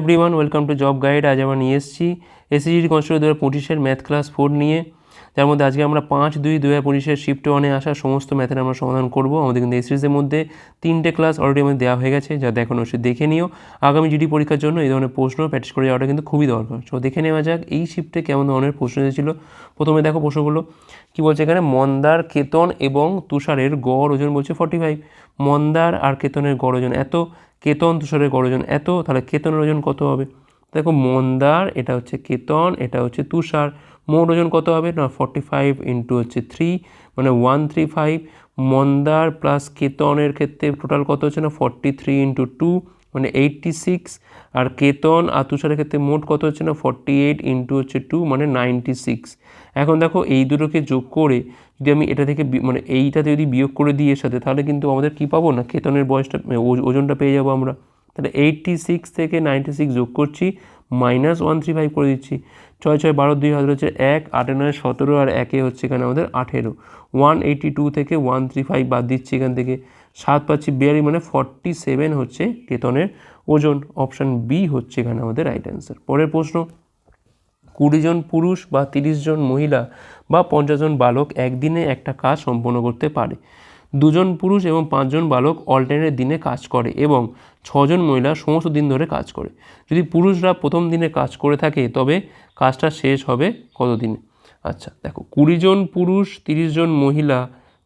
Everyone welcome to job guide আজ আমরা নিয়ে এসেছি এসএসজি কনস্টেবল দু হাজার পঁচিশের ম্যাথ ক্লাস ফোর নিয়ে। যার মধ্যে আজকে আমরা পাঁচ দুই দু হাজার পঁচিশের শিফট ওয়ানে আসা সমস্ত ম্যাথের আমরা সমাধান করব। আমাদের কিন্তু এই মধ্যে তিনটে ক্লাস অলরেডি আমাদের দেওয়া হয়ে গেছে, যা দেখানো সে দেখে নিও। আগামী জিডি পরীক্ষার জন্য এই ধরনের প্রশ্ন প্র্যাকটিস করে যাওয়াটা কিন্তু খুবই দরকার। সো দেখে নেওয়া যাক এই শিফটে কেমন ধরনের প্রশ্ন এসেছিল। প্রথমে দেখো প্রশ্নগুলো, কি বলছে এখানে? মন্দার কেতন এবং তুষারের গড় ওজন বলছে ফর্টি ফাইভ মন্দার আর কেতনের গড় ওজন এত। কেতন তুষারের গড় ওজন এত, তাহলে কেতনের ওজন কত হবে? দেখো, মন্দার, এটা হচ্ছে কেতন, এটা হচ্ছে তুষার। মোট ওজন কত হবে? না ফর্টি ফাইভ ইন্টু হচ্ছে থ্রি মানে ওয়ান থ্রি ফাইভ মন্দার প্লাস কেতনের ক্ষেত্রে টোটাল কত হচ্ছে না? ফর্টি থ্রি ইন্টু টু মানে এইটটি সিক্স আর কেতন আর তুষারের ক্ষেত্রে মোট কত হচ্ছে না? ফর্টি এইট ইন্টু হচ্ছে টু মানে নাইনটি সিক্স এখন দেখো, এই দুটোকে যোগ করে যদি আমি এটা থেকে মানে এইটাতে যদি বিয়োগ করে দিই এর সাথে, তাহলে কিন্তু আমাদের কী পাবো না? কেতনের বয়সটা ও- ওজনটা পেয়ে যাব আমরা। তাহলে এইটটি সিক্স থেকে নাইনটি সিক্স যোগ করছি মাইনাস ওয়ান থ্রি ফাইভ করে দিচ্ছি। ছয় ছয় বারো দুই হাজার হচ্ছে এক, আটে নয় সতেরো, আর একে হচ্ছে এখানে আমাদের আঠেরো। ওয়ান এইটি টু থেকে ওয়ান থ্রি ফাইভ বাদ দিচ্ছি এখান থেকে। সাত পাচ্ছি বিয়ারি মানে ফর্টি সেভেন হচ্ছে কেতনের ওজন। অপশান বি হচ্ছে এখানে আমাদের রাইট অ্যান্সার পরের প্রশ্ন কুড়ি জন পুরুষ বা তিরিশ জন মহিলা বা পঞ্চাশ জন বালক একদিনে একটা কাজ সম্পন্ন করতে পারে। দুজন পুরুষ এবং পাঁচজন বালক অল্টারনেট দিনে কাজ করে এবং ছজন মহিলা সমস্ত দিন ধরে কাজ করে। যদি পুরুষরা প্রথম দিনে কাজ করে থাকে, তবে কাজটা শেষ হবে কত দিনে আচ্ছা দেখো, কুড়ি জন পুরুষ, তিরিশ জন মহিলা,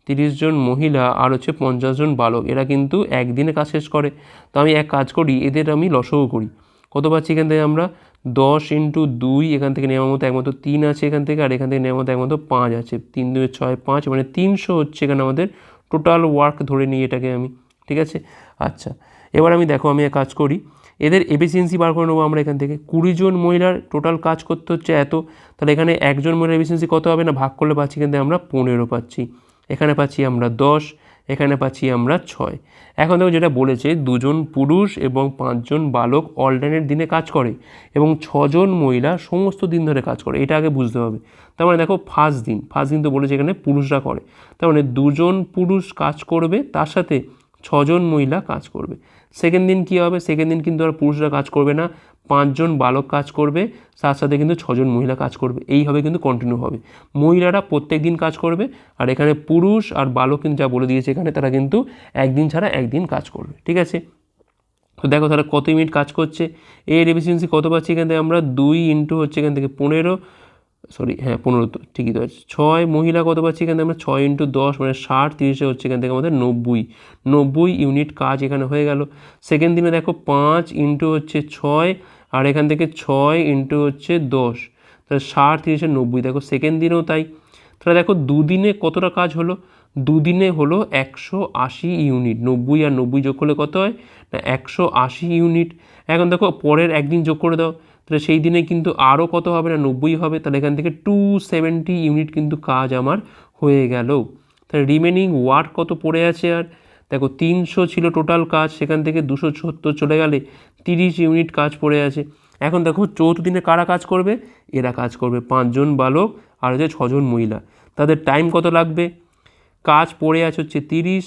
তিরিশ জন মহিলা আর হচ্ছে পঞ্চাশ জন বালক, এরা কিন্তু একদিনে কাজ শেষ করে। তো আমি এক কাজ করি, এদের আমি লসও করি। কত পাচ্ছি এখান থেকে আমরা? দশ ইন্টু দুই, এখান থেকে নেওয়ার মতো একমাত্র তিন আছে এখান থেকে, আর এখান থেকে নেওয়ার মতো একমাত্র পাঁচ আছে। তিন দুই ছয় পাঁচ মানে তিনশো হচ্ছে এখানে আমাদের টোটাল ওয়ার্ক ধরে নিই এটাকে আমি, ঠিক আছে? আচ্ছা এবার আমি দেখো, আমি কাজ করি। এদের এফিসিয়েন্সি বার করে নেব আমরা এখান থেকে। কুড়ি জন মহিলার টোটাল কাজ করতে হচ্ছে এত, তাহলে এখানে একজন মহিলার এফিসিয়েন্সি কত হবে না? ভাগ করলে পাচ্ছি কিন্তু আমরা পনেরো পাচ্ছি। এখানে পাচ্ছি আমরা দশ এখানে পাচ্ছি আমরা ছয়। এখন দেখো যেটা বলেছে, দুজন পুরুষ এবং পাঁচজন বালক অল্টারনেট দিনে কাজ করে এবং ছজন মহিলা সমস্ত দিন ধরে কাজ করে। এটা আগে বুঝতে হবে। তার মানে দেখো ফার্স্ট দিন ফার্স্ট দিন তো বলেছে এখানে পুরুষরা করে। তার মানে দুজন পুরুষ কাজ করবে, তার সাথে ছজন মহিলা কাজ করবে। সেকেন্ড দিন কী হবে? সেকেন্ড দিন কিন্তু আর পুরুষরা কাজ করবে না। পাঁচজন বালক কাজ করবে তার সাথে কিন্তু ছজন মহিলা কাজ করবে। এইভাবে কিন্তু কন্টিনিউ হবে। মহিলারা প্রত্যেক দিন কাজ করবে, আর এখানে পুরুষ আর বালক কিন্তু যা বলে দিয়েছে এখানে, তারা কিন্তু একদিন ছাড়া একদিন কাজ করবে। ঠিক আছে? তো দেখো তারা কত মিনিট কাজ করছে? এর এফিসিয়েন্সি কত পাচ্ছি এখান থেকে আমরা? দুই ইন্টু হচ্ছে এখান থেকে পনেরো। সরি হ্যাঁ পনেরো তো, ঠিকই তো আছে। ছয় মহিলা কত পাচ্ছি এখান আমরা? ছয় ইন্টু দশ মানে ষাট, তিরিশে হচ্ছে এখান থেকে আমাদের নব্বই। নব্বই ইউনিট কাজ এখানে হয়ে গেল। সেকেন্ড দিনে দেখো পাঁচ ইন্টু হচ্ছে ছয় আর এখান থেকে ছয় ইন্টু হচ্ছে দশ। তাহলে ষাট, তিরিশে, নব্বই, দেখো সেকেন্ড দিনেও তাই। তাহলে দেখো দুদিনে কতটা কাজ হলো? দুদিনে হলো একশো আশি ইউনিট নব্বই আর নব্বই যোগ করলে কত হয়? না, একশো আশি ইউনিট এখন দেখো পরের একদিন যোগ করে দাও। তাহলে সেই দিনে কিন্তু আরও কত হবে না? নব্বই হবে। তাহলে এখান থেকে টু সেভেন্টি ইউনিট কিন্তু কাজ আমার হয়ে গেল। তাহলে রিমেনিং ওয়ার্ক কত পড়ে আছে আর? দেখো, তিনশো ছিল টোটাল কাজ, সেখান থেকে দুশো সত্তর চলে গেলে তিরিশ ইউনিট কাজ পড়ে আছে। এখন দেখো, চৌদ্দ দিনে কারা কাজ করবে? এরা কাজ করবে পাঁচজন বালক আর হচ্ছে ছজন মহিলা। তাদের টাইম কত লাগবে? কাজ পড়ে আছে হচ্ছে তিরিশ,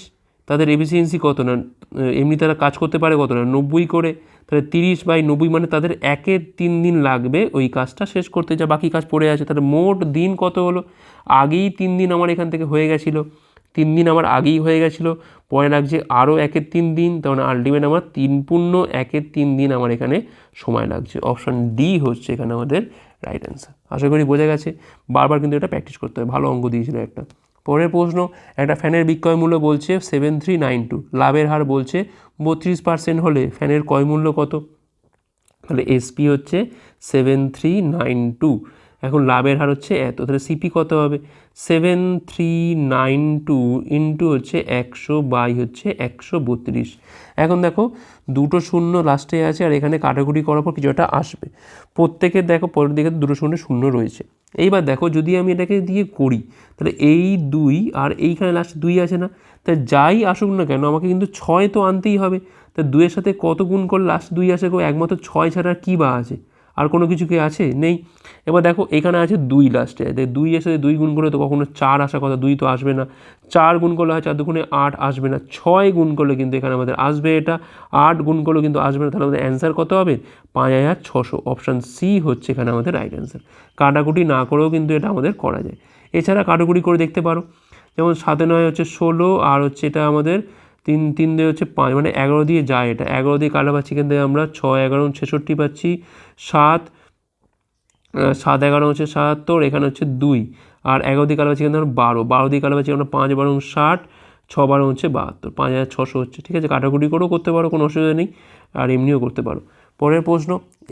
তাদের এফিসিয়েন্সি কত না? এমনি তারা কাজ করতে পারে কত না? নব্বই করে। তাহলে তিরিশ বাই নব্বই মানে তাদের একে তিন দিন লাগবে ওই কাজটা শেষ করতে। যা বাকি কাজ পড়ে আছে, তাহলে মোট দিন কত হলো? আগেই তিন দিন আমার এখান থেকে হয়ে গেছিল। তিন দিন আমার আগেই হয়ে গেছিল। পরে লাগছে আরও একের তিন দিন, তখন আলটিমেট আমার তিন পূর্ণ, একের তিন দিন আমার এখানে সময় লাগছে। অপশান ডি হচ্ছে এখানে আমাদের রাইট অ্যান্সার আশা করি বোঝা গেছে। বারবার কিন্তু এটা প্র্যাকটিস করতে হবে ভালো অঙ্ক দিয়েছিল একটা। পরের প্রশ্ন, একটা ফ্যানের বিক্রয় মূল্য বলছে সেভেন থ্রি নাইন টু লাভের হার বলছে বত্রিশ পার্সেন্ট হলে ফ্যানের ক্রয় মূল্য কত? তাহলে এসপি হচ্ছে সেভেন থ্রি নাইন টু এখন লাভের হার হচ্ছে এত, তাহলে সিপি কত হবে? Seven three nine two into হচ্ছে একশো বাই হচ্ছে একশো বত্রিশ। এখন দেখো, দুটো শূন্য লাস্টে আছে আর এখানে কাটাকুটি করার পর কিছু একটা আসবে। প্রত্যেকের দেখো, পরের দিকে দুটো শূন্য শূন্য রয়েছে। এইবার দেখো, যদি আমি এটাকে দিয়ে করি, তাহলে এই দুই আর এইখানে লাস্ট দুই আছে না? তা যাই আসুক না কেন, আমাকে কিন্তু ছয় তো আনতেই হবে। তা দুইয়ের সাথে কত গুণ করলে লাস্ট দুই আসে গো? একমাত্র ছয় ছাড়া কী বা আছে? আর কোনো কিছু কি আছে? নেই। এবার দেখো, এখানে আছে দুই লাস্টে দুই এসে দুই গুণ করলে তো কখনো চার আসার কথা, দুই তো আসবে না। চার গুণ করলে হয় চার দুগুণে আট আসবে না। ছয় গুণ করলে কিন্তু এখানে আমাদের আসবে এটা। আট গুণ করলে কিন্তু আসবে না। তাহলে আমাদের অ্যান্সার কত হবে? পাঁচ হাজার ছশো। অপশান সি হচ্ছে এখানে আমাদের রাইট অ্যান্সার কাটাকুটি না করেও কিন্তু এটা আমাদের করা যায়। এছাড়া কাটাকুটি করে দেখতে পারো। যেমন সাথে নয় হচ্ছে ষোলো, আর হচ্ছে এটা আমাদের তিন তিন দিয়ে হচ্ছে পাঁচ মানে এগারো দিয়ে যায় এটা। এগারো দিয়ে কাটা পাচ্ছি থেকে আমরা ছয়, এগারো, ছেষট্টি পাচ্ছি। সাত সাত, এগারো হচ্ছে সাতাত্তর, এখানে হচ্ছে দুই। আর এগারো দিয়ে কাটা পাচ্ছি এখানে আমরা বারো। বারো দিয়ে কাটা পাচ্ছি আমরা পাঁচ, বারো, ষাট, ছ, বারো হচ্ছে বাহাত্তর, পাঁচ হাজার ছশো হচ্ছে। ঠিক আছে? কাটাকুটি করেও করতে পারো, কোনো অসুবিধা নেই। আর এমনিও করতে পারো। পরের প্রশ্ন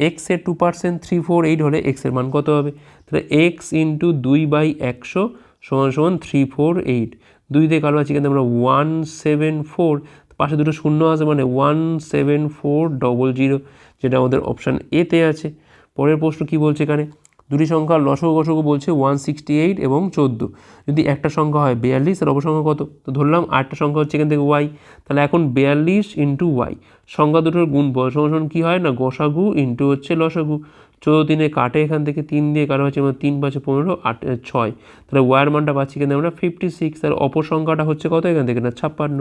এক্সের two percent three four eight হলে এক্সের মান কত হবে? তাহলে এক্স ইন্টু দুই বাই একশো সমান সমান থ্রি ফোর এইট দুই দিয়ে কালো আছে কিন্তু আমরা ওয়ান সেভেন ফোর পাশে দুটো শূন্য আছে মানে one seven four double zero যেটা আমাদের অপশান এতে আছে। পরের প্রশ্ন কি বলছে এখানে? দুটি সংখ্যার লসগু গসগু বলছে ওয়ান সিক্সটি এইট এবং চোদ্দ। যদি একটা সংখ্যা হয় বিয়াল্লিশ আর অপসংখ্যা কত? তো ধরলাম আটটা সংখ্যা হচ্ছে এখান থেকে ওয়াই তাহলে এখন বিয়াল্লিশ ইন্টু ওয়াই সংখ্যা দুটোর গুণ সমান কী হয় না? গসাগু ইন্টু হচ্ছে লসাগু। চোদ্দ দিনে কাটে এখান থেকে, তিন দিয়ে কাটা হচ্ছে আমরা তিন পাঁচে পনেরো, আট ছয়। তাহলে ওয়ার মানটা পাচ্ছি কিন্তু আমরা ফিফটি সিক্স আর অপর সংখ্যাটা হচ্ছে কত এখান থেকে? না, ছাপ্পান্ন।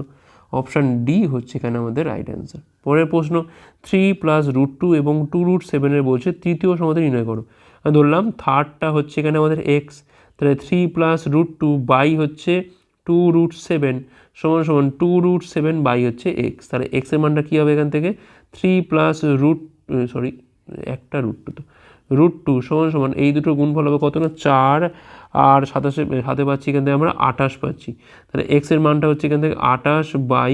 অপশান ডি হচ্ছে এখানে আমাদের রাইট অ্যান্সার পরের প্রশ্ন থ্রি প্লাস রুট টু এবং টু রুট সেভেনের বলছে তৃতীয় সমাধান নির্ণয় করো। আমি ধরলাম থার্ডটা হচ্ছে এখানে আমাদের এক্স তাহলে three plus root two by হচ্ছে টু রুট সেভেন সমান সমান টু রুট সেভেন বাই হচ্ছে এক্স তাহলে এক্সের মানটা কী হবে এখান থেকে? থ্রি প্লাস রুট সরি একটা রুট টু তো। রুট টু সমান সমান, এই দুটো গুণ ফল হবে কত না? চার। আর সাতাশে সাথে পাচ্ছি এখান থেকে আমরা আঠাশ পাচ্ছি। তাহলে এক্সের মানটা হচ্ছে এখান থেকে আঠাশ by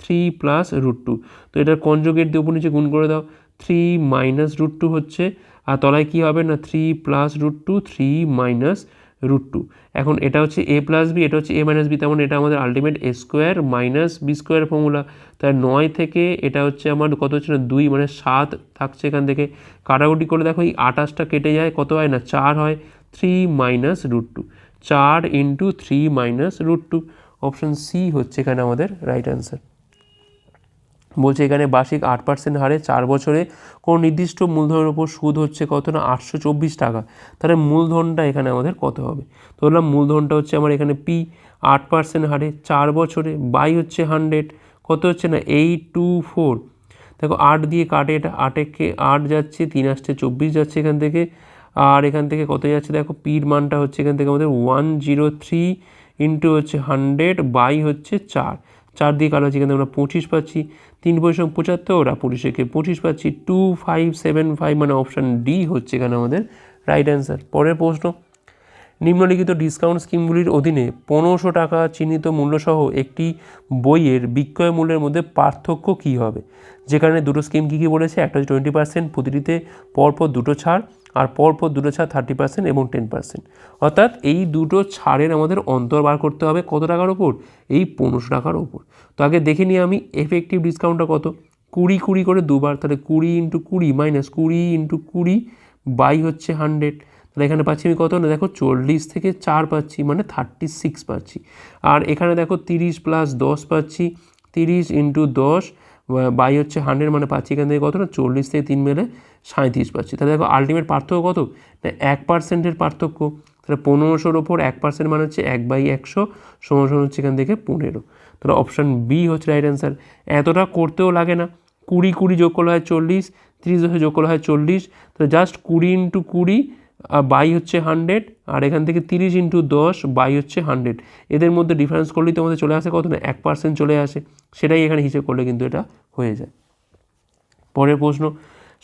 three plus root two তো এটার কনজুগেট দিয়ে উপর নিচে গুণ করে দাও। থ্রি মাইনাস রুট টু হচ্ছে, আর তলায় কী হবে না? Three plus root two three minus root two এখন এটা হচ্ছে এ প্লাস বি এটা হচ্ছে এ মাইনাস বি তেমন এটা আমাদের ultimate A square minus B square formula তাই নয় থেকে এটা হচ্ছে আমার কত হচ্ছে না, দুই মানে সাত থাকছে এখান থেকে। কাটাকুটি করে দেখো, এই আঠাশটা কেটে যায়, কত হয় না, চার হয় থ্রি মাইনাস রুট টু চার into three minus root two option C হচ্ছে এখানে আমাদের রাইট অ্যান্সার বলছে এখানে বার্ষিক আট পার্সেন্ট হারে চার বছরে কোনো নির্দিষ্ট মূলধনের উপর সুদ হচ্ছে কত না? আটশো চব্বিশ টাকা। তাহলে মূলধনটা এখানে আমাদের কত হবে? তো বললাম মূলধনটা হচ্ছে আমার এখানে পি আট পার্সেন্ট হারে চার বছরে বাই হচ্ছে হান্ড্রেড কত হচ্ছে না? এইট টু ফোর দেখো আট দিয়ে কাটে এটা আটেকে আট যাচ্ছে, তিন আসছে, চব্বিশ যাচ্ছে এখান থেকে। আর এখান থেকে কত যাচ্ছে? দেখো পির মানটা হচ্ছে এখান থেকে আমাদের ওয়ান জিরো থ্রি ইন্টু হচ্ছে হান্ড্রেড বাই হচ্ছে চার। চার দিয়ে কালো হচ্ছে এখানে আমরা পঁচিশ পাচ্ছি, তিন পয়সা পঁচাত্তর, আর পঁচিশে পঁচিশ পাচ্ছি টু ফাইভ সেভেন ফাইভ মানে অপশান ডি হচ্ছে এখানে আমাদের রাইট অ্যান্সার পরের প্রশ্ন নিম্নলিখিত ডিসকাউন্ট স্কিমগুলির অধীনে পনেরোশো টাকা চিহ্নিত মূল্যসহ একটি বইয়ের বিক্রয় মূল্যের মধ্যে পার্থক্য কী হবে? যেখানে দুটো স্কিম কী কী বলেছে? একটা হচ্ছে টোয়েন্টি পার্সেন্ট প্রতিটিতে, পরপর দুটো ছাড়, আর পরপর দুটো ছাড় থার্টি পার্সেন্ট এবং টেন পার্সেন্ট অর্থাৎ এই দুটো ছাড়ের আমাদের অন্তর বার করতে হবে কত টাকার ওপর? এই পনেরোশো টাকার ওপর। তো আগে দেখে নিই আমি এফেক্টিভ ডিসকাউন্টটা কত? কুড়ি কুড়ি করে দুবার, তাহলে কুড়ি ইন্টু কুড়ি মাইনাস কুড়ি ইন্টু কুড়ি বাই হচ্ছে হান্ড্রেড তাহলে এখানে পাচ্ছি আমি কত? না, দেখো চল্লিশ থেকে চার পাচ্ছি মানে থার্টি সিক্স পাচ্ছি। আর এখানে দেখো তিরিশ প্লাস দশ পাচ্ছি, তিরিশ ইন্টু দশ বাই হচ্ছে হান্ড্রেড মানে পাচ্ছি এখান থেকে কত? না, চল্লিশ থেকে তিন মেলে সাঁত্রিশ পাচ্ছি। তাহলে দেখো আলটিমেট পার্থক্য কত? না, এক পার্সেন্টের পার্থক্য। তাহলে পনেরোশোর ওপর এক পার্সেন্ট মানে হচ্ছে এক বাই একশো, সমান সমান হচ্ছে এখান থেকে পনেরো। তাহলে অপশান বি হচ্ছে রাইট অ্যান্সার এতটা করতেও লাগে না। কুড়ি কুড়ি যোগ করলে হয় চল্লিশ, তিরিশ দশে যোগ করলে হয় চল্লিশ। তাহলে জাস্ট কুড়ি ইন্টু কুড়ি বাই হচ্ছে হান্ড্রেড আর এখান থেকে তিরিশ ইন্টু দশ বাই হচ্ছে হান্ড্রেড এদের মধ্যে ডিফারেন্স করলেই তো আমাদের চলে আসে কত না? এক পার্সেন্ট চলে আসে। সেটাই এখানে হিসেব করলে কিন্তু এটা হয়ে যায়। পরের প্রশ্ন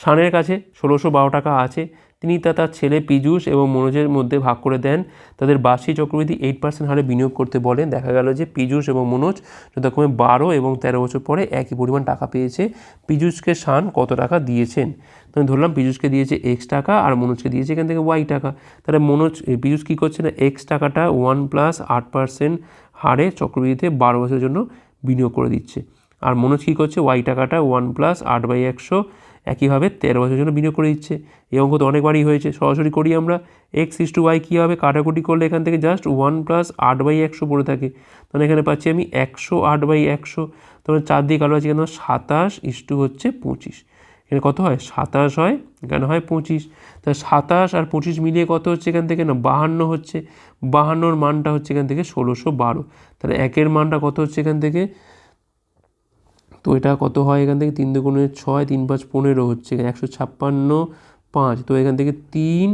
সানের কাছে ষোলোশো বারো টাকা আছে। তিনি তা তার ছেলে পীযূষ এবং মনোজের মধ্যে ভাগ করে দেন। তাদের বার্ষিক চক্রবৃদ্ধি এইট পার্সেন্ট হারে বিনিয়োগ করতে বলেন। দেখা গেল যে পীযূষ এবং মনোজ যথাক্রমে বারো এবং তেরো বছর পরে একই পরিমাণ টাকা পেয়েছে। পীযূষকে শান কত টাকা দিয়েছেন? তো আমি ধরলাম পীযূষকে দিয়েছে এক্স টাকা আর মনোজকে দিয়েছে এখান থেকে ওয়াই টাকা। তাহলে মনোজ পীযূষ কী করছে না? এক্স টাকাটা ওয়ান প্লাস আট পার্সেন্ট হারে চক্রবৃদ্ধিতে বারো বছরের জন্য বিনিয়োগ করে দিচ্ছে। আর মনোজ কী করছে? ওয়াই টাকাটা ওয়ান প্লাস আট বাই একশো একইভাবে তেরো বছরের জন্য বিনিয়োগ করে দিচ্ছে। এই অঙ্ক তো অনেকবারই হয়েছে। সরাসরি করি আমরা। এক্স ইস টু ওয়াই কী হবে? কাটাকুটি করলে এখান থেকে জাস্ট ওয়ান প্লাস আট বাই একশো পড়ে থাকে। তাহলে এখানে পাচ্ছি আমি একশো আট বাই একশো। তাহলে চার দিয়ে কালো আছে কেন? সাতাশ ইস টু হচ্ছে পঁচিশ। এখানে কত হয়? সাতাশ হয়। এখানে হয় পঁচিশ। তা সাতাশ আর পঁচিশ মিলিয়ে কত হচ্ছে এখান থেকে না? বাহান্ন হচ্ছে। বাহান্নর মানটা হচ্ছে এখান থেকে ষোলোশো বারো। তাহলে একের মানটা কত হচ্ছে এখান থেকে? তো এটা কত হয়? এখান থেকে তিন দুগুণে ছয় তিন পাঁচ পনেরো হচ্ছে। একশো ছাপ্পান্ন পাঁচ। তো এখান থেকে তিন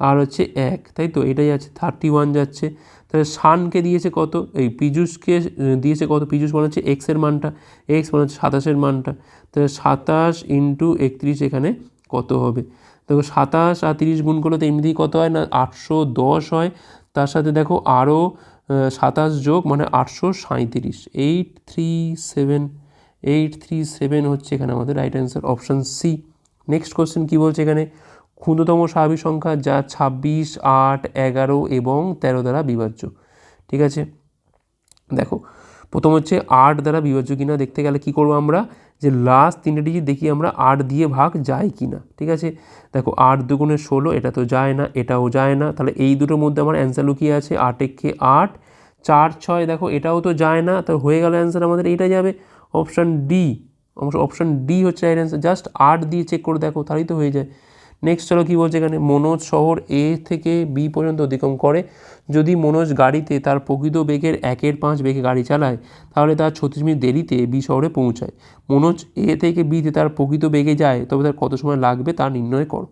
আর হচ্ছে এক তাই তো? এটাই আছে থার্টি ওয়ান যাচ্ছে। তাহলে শানকে দিয়েছে কত? এই পীযুষকে আহ, দিয়েছে কত? পীযুষ মানে হচ্ছে এক্সের মানটা। এক্স মানে হচ্ছে সাতাশের মানটা। তাহলে সাতাশ ইন্টু একত্রিশ এখানে কত হবে? দেখো সাতাশ আর তিরিশ গুণ করলে তো এমনিতেই কত হয়? না আটশো দশ হয়। তার সাথে দেখো আরও সাতাশ যোগ মানে আটশো সাঁইত্রিশ। Eight three seven eight three seven হচ্ছে এখানে আমাদের right answer option C next question কী বলছে এখানে? ক্ষুদ্রতম স্বাভাবিক সংখ্যা যা ছাব্বিশ, আট, এগারো এবং তেরো দ্বারা বিভাজ্য। ঠিক আছে? দেখো, প্রথম হচ্ছে আট দ্বারা বিভাজ্য কিনা, দেখতে গেলে কি করব আমরা? যে লাস্ট তিনটে ডিজিট দেখি আমরা, আট দিয়ে ভাগ যায় কিনা। ঠিক আছে? দেখো, আট দুগুণে ষোলো, এটা তো যায় না, এটাও যায় না। তাহলে এই দুটোর মধ্যে আমার অ্যান্সার লুকিয়ে আছে আট একে আট, চার, ছয়, দেখো, এটাও তো যায় না। তো হয়ে গেল অ্যান্সার আমাদের এইটা যাবে। অপশান ডি অবশ্য অপশান ডি হচ্ছে রাইট অ্যান্সার জাস্ট আট দিয়ে চেক করে দেখো, তাহলেই তো হয়ে যায়। নেক্সট চলো কী বলছে এখানে? মনোজ শহর এ থেকে বি পর্যন্ত অতিক্রম করে। যদি মনোজ গাড়িতে তার প্রকৃত বেগের একের পাঁচ বেগে গাড়ি চালায়, তাহলে তার ছত্রিশ মিনিট দেরিতে বি শহরে পৌঁছায়। মনোজ এ থেকে বিতে তার প্রকৃত বেগে যায়, তবে তার কত সময় লাগবে তা নির্ণয় করো।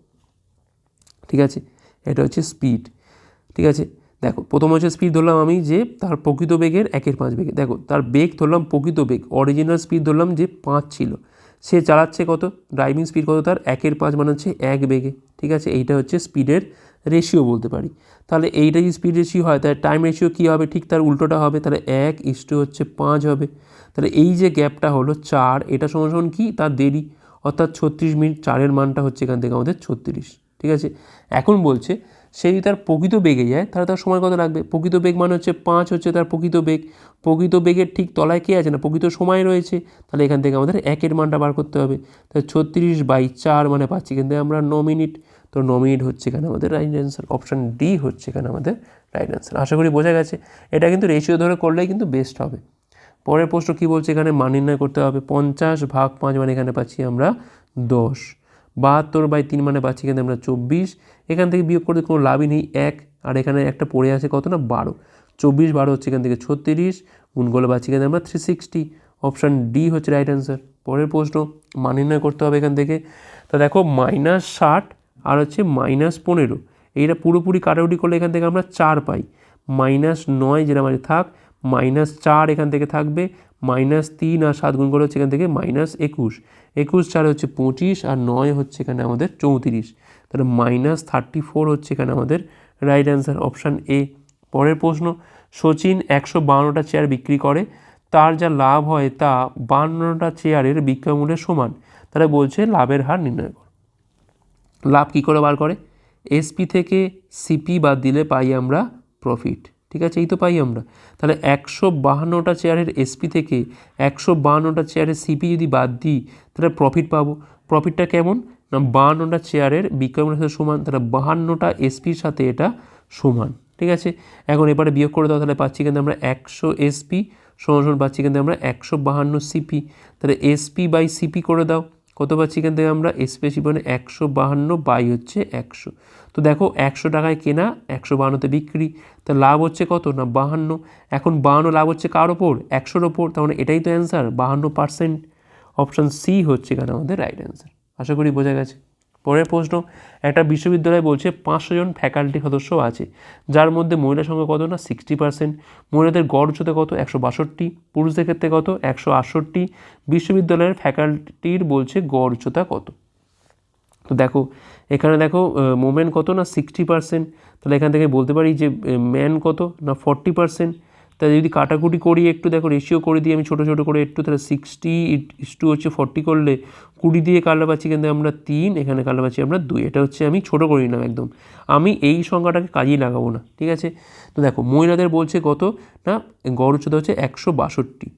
ঠিক আছে? এটা হচ্ছে স্পিড ঠিক আছে? দেখো, প্রথম হচ্ছে স্পিড ধরলাম আমি যে তার প্রকৃত বেগের একের পাঁচ বেগে। দেখো, তার বেগ ধরলাম প্রকৃত বেগ। অরিজিনাল স্পিড ধরলাম যে পাঁচ ছিল। সে চালাচ্ছে কত? ড্রাইভিং স্পিড কত তার? একের পাঁচ মানে হচ্ছে এক বেগে। ঠিক আছে? এইটা হচ্ছে স্পিডের রেশিও বলতে পারি। তাহলে এইটা যদি স্পিড রেশিও হয়, তাহলে টাইম রেশিও কী হবে? ঠিক তার উল্টোটা হবে। তাহলে এক ইস্টু হচ্ছে পাঁচ হবে। তাহলে এই যে গ্যাপটা হলো চার, এটা সমান কি? তার দেরি। অর্থাৎ ছত্রিশ মিনিট চারের মানটা হচ্ছে এখান থেকে আমাদের ছত্রিশ। ঠিক আছে? এখন বলছে সে যদি তার প্রকৃত বেগে যায়, তাহলে তার সময় কত লাগবে? প্রকৃত বেগ মানে হচ্ছে পাঁচ হচ্ছে তার প্রকৃত বেগ। প্রকৃত বেগের ঠিক তলায় কে আছে না? প্রকৃত সময় রয়েছে। তাহলে এখান থেকে আমাদের একের মানটা বার করতে হবে। তাহলে ছত্রিশ বাই চার মানে পাচ্ছি থেকে আমরা ন মিনিট। তো ন মিনিট হচ্ছে এখানে আমাদের রাইট অ্যান্সার অপশান ডি হচ্ছে এখানে আমাদের রাইট অ্যান্সার আশা করি বোঝা গেছে। এটা কিন্তু রেশিও ধরে করলেই কিন্তু বেস্ট হবে। পরের প্রশ্ন কী বলছে এখানে? মান নির্ণয় করতে হবে। পঞ্চাশ ভাগ পাঁচ মানে এখানে পাচ্ছি আমরা দশ। বাহাত্তর বাই তিন মানে পাচ্ছি কিন্তু আমরা চব্বিশ। এখান থেকে বিয়োগ করতে কোনো লাভই নেই, এক। আর এখানে একটা পড়ে আছে কত না? বারো। চব্বিশ বারো হচ্ছে এখান থেকে ছত্রিশ, গুণ করলে পাচ্ছি এখানে আমরা থ্রি সিক্সটি অপশান ডি হচ্ছে রাইট অ্যান্সার পরের প্রশ্ন, মান নির্ণয় করতে হবে এখান থেকে। তা দেখো মাইনাস ষাট আর হচ্ছে মাইনাস পনেরো। এইটা পুরোপুরি কাটাকুটি করলে এখান থেকে আমরা চার পাই। মাইনাস নয় যেটা আমাদের থাক মাইনাস চার এখান থেকে থাকবে। মাইনাস তিন আর সাত গুণ করে হচ্ছে এখান থেকে মাইনাস একুশ। একুশ চার হচ্ছে পঁচিশ আর নয় হচ্ছে এখানে আমাদের চৌত্রিশ। তাহলে মাইনাস থার্টি ফোর হচ্ছে এখানে আমাদের রাইট অ্যান্সার অপশান এ পরের প্রশ্ন, সচিন একশো বাউন্নটা চেয়ার বিক্রি করে, তার যা লাভ হয় তা বাউন্নটা চেয়ারের বিক্রয় মূল্যের সমান, তারা বলছে লাভের হার নির্ণয় করো। লাভ কী করে বার করে? এসপি থেকে সিপি বাদ দিলে পাই আমরা প্রফিট ঠিক আছে, এই তো পাই আমরা। তাহলে একশো বাহান্নটা চেয়ারের এসপি থেকে একশো বাহান্নটা চেয়ারের সিপি যদি বাদ দিই, তাহলে প্রফিট পাবো। প্রফিটটা কেমন? বাহান্নটা চেয়ারের বিক্রয় মূল্যের সাথে সমান, তাহলে বাহান্নটা এসপির সাথে এটা সমান, ঠিক আছে? এখন এবারে বিয়োগ করে দাও, তাহলে পাচ্ছি কিন্তু আমরা একশো এসপি সমান সমান পাচ্ছি কিন্তু আমরা একশো বাহান্ন সিপি তাহলে এসপি বাই সিপি করে দাও, কত পাচ্ছি এখান থেকে আমরা এসপেসি মানে একশো বাহান্ন বাই হচ্ছে একশো। তো দেখো, একশো টাকায় কেনা, একশো বাহান্নতে বিক্রি, তা লাভ হচ্ছে কত? না, বাহান্ন। এখন বাহান্ন লাভ হচ্ছে কার ওপর? একশোর ওপর, তার মানে এটাই তো অ্যান্সার বাহান্ন পার্সেন্ট অপশান সি হচ্ছে এখানে আমাদের রাইট অ্যান্সার আশা করি বোঝা গেছে। পরের প্রশ্ন, একটা বিশ্ববিদ্যালয় বলছে পাঁচশো জন ফ্যাকাল্টি সদস্য আছে, যার মধ্যে মহিলা সংখ্যা কত না? সিক্সটি পার্সেন্ট মহিলাদের গড় উচ্চতা কত? একশো বাষট্টি। পুরুষদের ক্ষেত্রে কত? একশো আটষট্টি। বিশ্ববিদ্যালয়ের ফ্যাকাল্টির বলছে গড় উচ্চতা কত? তো দেখো, এখানে দেখো মোমেন্ট কত না? সিক্সটি পার্সেন্ট তাহলে এখান থেকে বলতে পারি যে ম্যান কত না? ফর্টি পার্সেন্ট তাহলে যদি কাটাকুটি করি একটু, দেখো রেশিও করে দিই আমি ছোটো ছোটো করে একটু, তাহলে সিক্সটি ইস টু হচ্ছে ফর্টি করলে কুড়ি দিয়ে কাটলে পাচ্ছি কিন্তু আমরা তিন, এখানে কাটলে পাচ্ছি আমরা দুই। এটা হচ্ছে আমি ছোটো করে নিলাম একদম। আমি এই সংখ্যাটাকে কাজেই লাগাবো না, ঠিক আছে? তো দেখো, মহিলাদের বলছে কত? না গড় উচ্চতা হচ্ছে একশো বাষট্টি।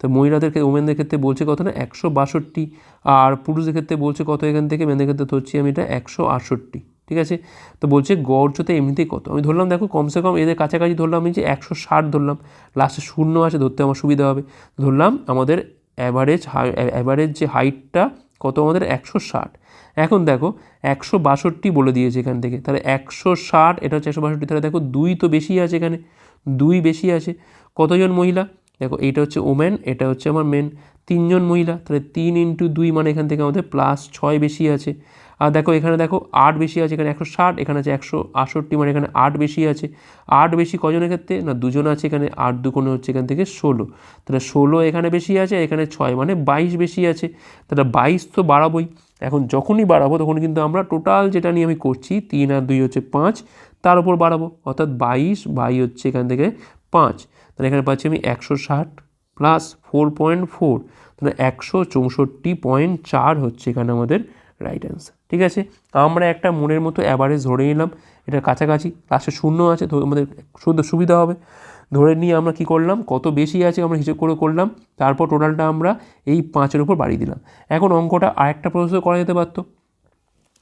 তো মহিলাদের ক্ষেত্রে ওমেনদের ক্ষেত্রে বলছে কত না? একশো বাষট্টি। আর পুরুষদের ক্ষেত্রে বলছে কত এখান থেকে? মেয়েদের ক্ষেত্রে ধরছি আমি এটা একশো আটষট্টি। ঠিক আছে? তো বলছে গড় এমনিতেই কত? আমি ধরলাম, দেখো, কমসে কম এদের কাছাকাছি ধরলাম আমি যে একশো ষাট ধরলাম। লাস্টে শূন্য আছে, ধরতে আমার সুবিধা হবে। ধরলাম আমাদের অ্যাভারেজ হাই অ্যাভারেজ যে হাইটটা কত আমাদের? একশো ষাট। এখন দেখো, একশো বাষট্টি বলে দিয়েছে এখান থেকে। তাহলে একশো ষাট, এটা হচ্ছে একশো বাষট্টি, তাহলে দেখো দুই তো বেশি আছে এখানে। দুই বেশি আছে। কতজন মহিলা? দেখো, এইটা হচ্ছে ওমেন এটা হচ্ছে আমার মেন তিনজন মহিলা, তাহলে তিন ইন্টু দুই মানে এখান থেকে আমাদের প্লাস ছয় বেশি আছে। আর দেখো এখানে দেখো আট বেশি আছে, এখানে একশো ষাট, এখানে আছে একশো আটষট্টি মানে এখানে আট বেশি আছে। আট বেশি কজনের ক্ষেত্রে? না, দুজন আছে এখানে, আট দুকোণে হচ্ছে এখান থেকে ষোলো। তাহলে ষোলো এখানে বেশি আছে, এখানে ছয় মানে বাইশ বেশি আছে। তাহলে বাইশ তো বাড়াবোই। এখন যখনই বাড়াবো তখন কিন্তু আমরা টোটাল যেটা নিয়ে আমি করছি, তিন আর দুই হচ্ছে পাঁচ, তার উপর বাড়াবো। অর্থাৎ বাইশ বাই হচ্ছে এখান থেকে পাঁচ। তাহলে এখানে পাচ্ছি আমি একশো ষাট প্লাস ফোর পয়েন্ট ফোর তাহলে একশো চৌষট্টি পয়েন্ট চার হচ্ছে এখানে আমাদের রাইট অ্যান্সার ঠিক আছে? আমরা একটা মনের মতো অ্যাভারেজ ধরে নিলাম। এটার কাছাকাছি, লাস্টে শূন্য আছে, তো আমাদের শুদ্ধ সুবিধা হবে। ধরে নিয়ে আমরা কি করলাম? কত বেশি আছে আমরা হিসেব করে করলাম। তারপর টোটালটা আমরা এই পাঁচের উপর বাড়িয়ে দিলাম। এখন অঙ্কটা আরেকটা প্রসেসও করা যেতে পারতো।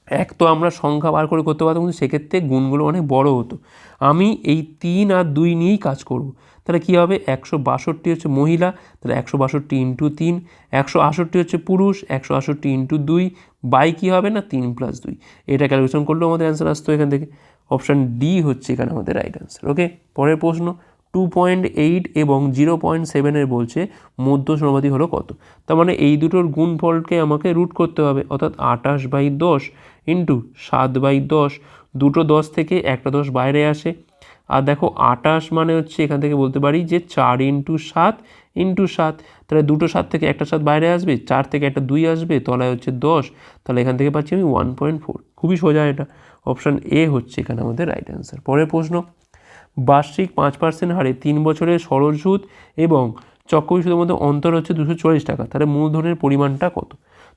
এক তো আমরা সংখ্যা বার করে করতে পারতাম, কিন্তু সেক্ষেত্রে গুণগুলো অনেক বড় হতো। আমি এই তিন আর দুই নিয়েই কাজ করব। তাহলে কী হবে? একশো বাষট্টি হচ্ছে মহিলা, তাহলে একশো বাষট্টি ইন্টু তিন, একশো আষট্টি হচ্ছে পুরুষ, একশো আষট্টি ইন্টু দুই, বাই কী হবে না তিন প্লাস দুই? এটা ক্যালকুলেশন করলেও আমাদের অ্যান্সার আসতো এখান থেকে। অপশান ডি হচ্ছে এখানে আমাদের রাইট অ্যান্সার ওকে পরের প্রশ্ন টু পয়েন্ট এইট এবং জিরো পয়েন্ট সেভেনের বলছে মধ্য সমাধি হলো কত? তার মানে এই দুটোর গুণফলকে আমাকে রুট করতে হবে, অর্থাৎ আটাশ বাই দশ ইন্টু সাত বাই দশ। দুটো দশ থেকে একটা দশ বাইরে আসে আর দেখো আটাশ মানে হচ্ছে এখান থেকে বলতে পারি যে চার ইন্টু সাত ইন্টু সাত। তাহলে দুটো সাত থেকে একটা সাত বাইরে আসবে, চার থেকে একটা দুই আসবে, তলায় হচ্ছে দশ। তাহলে এখান থেকে পাচ্ছি আমি ওয়ান পয়েন্ট ফোর খুবই সোজা এটা। অপশান এ হচ্ছে এখানে আমাদের রাইট অ্যান্সার পরের প্রশ্ন, বার্ষিক পাঁচ পার্সেন্ট হারে তিন বছরের সরল সুদ এবং চক্রবৃদ্ধি সুদের মধ্যে অন্তর হচ্ছে দুশো চল্লিশ টাকা। তাহলে মূলধনের পরিমাণটা কত?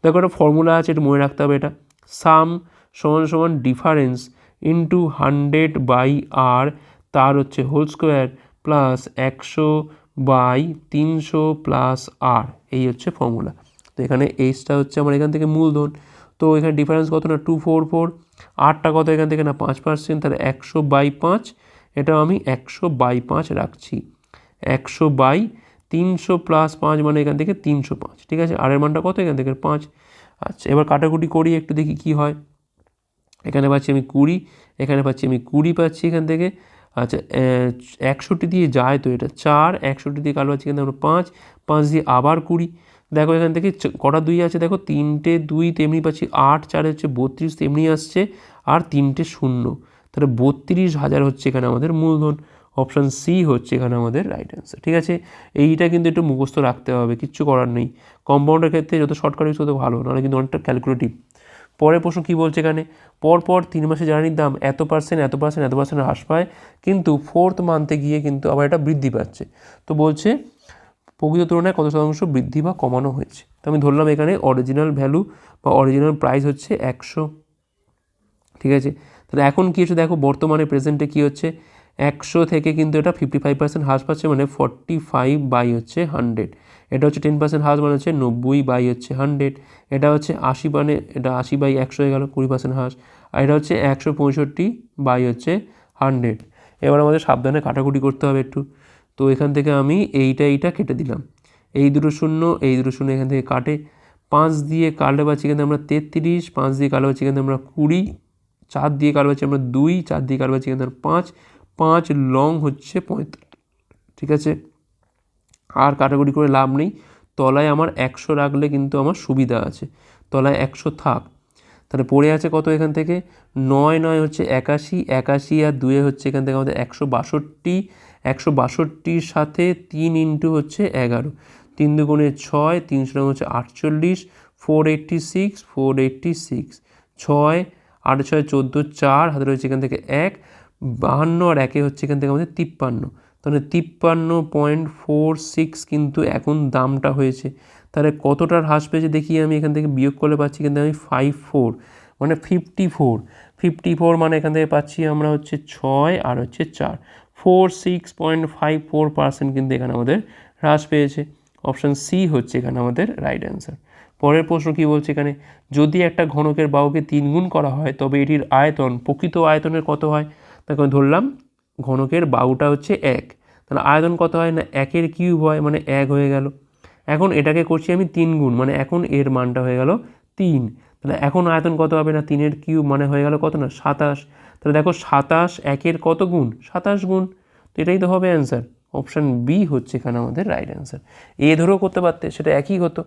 দেখো একটা ফর্মুলা আছে, এটা মনে রাখতে হবে এটা। সাম সমান সমান ডিফারেন্স ইন্টু হান্ড্রেড বাই আর তার হচ্ছে হোল স্কোয়ার প্লাস একশো বাই তিনশো প্লাস আর এই হচ্ছে ফর্মুলা তো এখানে এইচটা হচ্ছে আমার এখান থেকে মূলধন। তো এখানে ডিফারেন্স কত না? টু ফোর ফোর আটটা কত এখান থেকে না? পাঁচ পার্সেন্ট তাহলে একশো বাই পাঁচ। এটাও আমি একশো বাই পাঁচ রাখছি। একশো বাই তিনশো প্লাস পাঁচ মানে এখান থেকে তিনশো পাঁচ। ঠিক আছে? আরের মানটা কত? এখান থেকে পাঁচ। আচ্ছা এবার কাটাকুটি করি, একটু দেখি কি হয়। এখানে পাচ্ছি আমি কুড়ি, এখানে পাচ্ছি আমি কুড়ি পাচ্ছি এখান থেকে। আচ্ছা একষট্টি দিয়ে যায় তো এটা চার, একষট্টি দিয়ে কালো আছে কিন্তু আমরা পাঁচ পাঁচ দিয়ে আবার কুড়ি। দেখো এখান থেকে কটা দুই আছে? দেখো তিনটে দুই তেমনি পাচ্ছি আট, চার হচ্ছে বত্রিশ তেমনি আসছে, আর তিনটে শূন্য। তাহলে বত্রিশ হাজার হচ্ছে এখানে আমাদের মূলধন। অপশান সি হচ্ছে এখানে আমাদের রাইট অ্যান্সার ঠিক আছে? এইটা কিন্তু একটু মুখস্থ রাখতে হবে, কিচ্ছু করার নেই। কম্পাউন্ডের ক্ষেত্রে যত শর্টকাট ইউজ তত ভালো, নাহলে কিন্তু অনেকটা ক্যালকুলেটিভ পরের প্রশ্ন কী বলছে এখানে? পরপর তিন মাসে জ্বালানির দাম এত পার্সেন্ট এত পার্সেন্ট এত পার্সেন্ট হ্রাস পায়, কিন্তু ফোর্থ মান্থে গিয়ে কিন্তু আবার এটা বৃদ্ধি পাচ্ছে। তো বলছে, প্রকৃত তুলনায় কত শতাংশ বৃদ্ধি বা কমানো হয়েছে? তো আমি ধরলাম এখানে অরিজিনাল ভ্যালু বা অরিজিনাল প্রাইস হচ্ছে একশো। ঠিক আছে? তাহলে এখন কী হচ্ছে? দেখো, বর্তমানে প্রেজেন্টে কী হচ্ছে? একশো থেকে কিন্তু এটা ফিফটি ফাইভ পার্সেন্ট হ্রাস পাচ্ছে মানে ফর্টি ফাইভ বাই হচ্ছে হান্ড্রেড এটা হচ্ছে টেন পার্সেন্ট হ্রাস মানে হচ্ছে নব্বই বাই হচ্ছে হান্ড্রেড এটা হচ্ছে আশি মানে এটা আশি বাই একশো হয়ে গেল কুড়ি পার্সেন্ট হ্রাস আর এটা হচ্ছে একশো পঁয়ষট্টি বাই হচ্ছে হান্ড্রেড এবার আমাদের সাবধানে কাটাকুটি করতে হবে একটু। তো এখান থেকে আমি এইটা এইটা কেটে দিলাম। এই দুটো শূন্য, এই দুটো শূন্য এখান থেকে কাটে। পাঁচ দিয়ে কাটলে পাচ্ছি এখানে আমরা তেত্রিশ, পাঁচ দিয়ে কাটলে পাচ্ছি এখানে আমরা কুড়ি, চার দিয়ে কাটলে পাচ্ছি আমরা দুই, চার দিয়ে কাটলে পাচ্ছি এখানে পাঁচ পাঁচ লং হচ্ছে পঁয়তাল্লিশ, ঠিক আছে? আর কাটাকুটি করে লাভ নেই। তলায় আমার একশো রাখলে কিন্তু আমার সুবিধা আছে। তলায় একশো থাক। তাহলে পড়ে আছে কত এখান থেকে? নয় নয় হচ্ছে একাশি একাশি আর দুয়ে হচ্ছে এখান থেকে আমাদের একশো বাষট্টি। একশো বাষট্টির সাথে তিন ইন্টু হচ্ছে এগারো। তিন দুগুণে ছয় তিনশো নয় হচ্ছে আটচল্লিশ। Four eighty six, four eighty six. ছয়, আট ছয় চোদ্দ, চার, হাতে রয়েছে এখান থেকে এক। বাহান্ন আর একে হচ্ছে এখান থেকে আমাদের তিপ্পান্ন। তাহলে তিপ্পান্ন পয়েন্ট ফোর সিক্স কিন্তু এখন দামটা হয়েছে। তাহলে কতটা হ্রাস পেয়েছে দেখি আমি এখান থেকে বিয়োগ করলে পাচ্ছি কিন্তু আমি ফাইভ ফোর মানে ফিফটি ফোর ফিফটি ফোর মানে এখান থেকে পাচ্ছি আমরা হচ্ছে ছয় আর হচ্ছে চার। Four six point five four percent কিন্তু এখানে আমাদের হ্রাস পেয়েছে। অপশান সি হচ্ছে এখানে আমাদের রাইট অ্যান্সার পরের প্রশ্ন কী বলছে এখানে? যদি একটা ঘনকের বাহুকে তিন গুণ করা হয়, তবে এটির আয়তন, প্রকৃত আয়তনের কত হয়? তাকে ধরলাম, ঘনকের বাহুটা হচ্ছে এক। তাহলে আয়তন কত হয়? না, একের কিউব হয় মানে এক হয়ে গেল। এখন এটাকে করছি আমি তিন গুণ মানে এখন এর মানটা হয়ে গেল তিন। তাহলে এখন আয়তন কত হবে? না, তিনের কিউব মানে হয়ে গেল কত? না, সাতাশ। তাহলে দেখো সাতাশ একের কত গুণ? সাতাশ গুণ। তো এটাই তো হবে অ্যান্সার অপশান বি হচ্ছে এখানে আমাদের রাইট অ্যান্সার এ ধরেও করতে পারতে, সেটা একই হতো।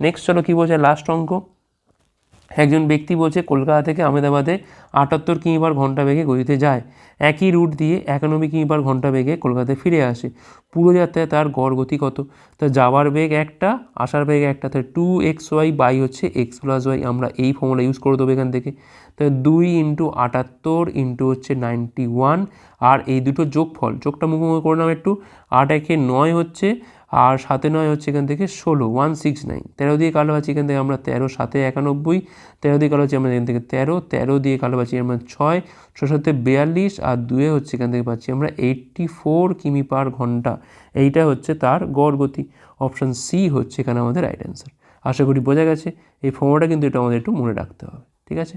নেক্সট চলো কী বলছে লাস্ট অঙ্ক। একজন ব্যক্তি বলছে, কলকাতা থেকে আহমেদাবাদে আটাত্তর কিমি পার ঘণ্টা বেগে গতিতে যায়। একই রুট দিয়ে একানব্বই কিমি পার ঘণ্টা বেগে কলকাতায় ফিরে আসে। পুরো যাত্রায় তার গড় গতি কত? তা যাওয়ার বেগ একটা, আসার বেগ একটা। তাহলে টু এক্স ওয়াই বাই হচ্ছে এক্স প্লাস ওয়াই আমরা এই ফর্মুলা ইউজ করে দেবো এখান থেকে। তাহলে দুই ইন্টু আটাত্তর ইন্টু হচ্ছে নাইনটি ওয়ান আর এই দুটো যোগফল, যোগটা মুখোমুখি করে নাম একটু। আট একে নয় হচ্ছে আর সাতে নয় হচ্ছে এখান থেকে ষোলো ওয়ান সিক্স নাইন তেরো দিয়ে কালো পাচ্ছি এখান থেকে আমরা তেরো, সাতে একানব্বই। তেরো দিয়ে কালো পাচ্ছি আমরা এখান থেকে তেরো তেরো দিয়ে কালো পাচ্ছি আমরা ছয় ছয় সাথে বিয়াল্লিশ আর দুয়ে হচ্ছে এখান থেকে পাচ্ছি আমরা এইট্টি ফোর কিমি পার ঘণ্টা। এইটা হচ্ছে তার গড় গতি। অপশান সি হচ্ছে এখানে আমাদের রাইট অ্যান্সার আশা করি বোঝা গেছে। এই ফর্মটা কিন্তু এটা আমাদের একটু মনে রাখতে হবে। ঠিক আছে?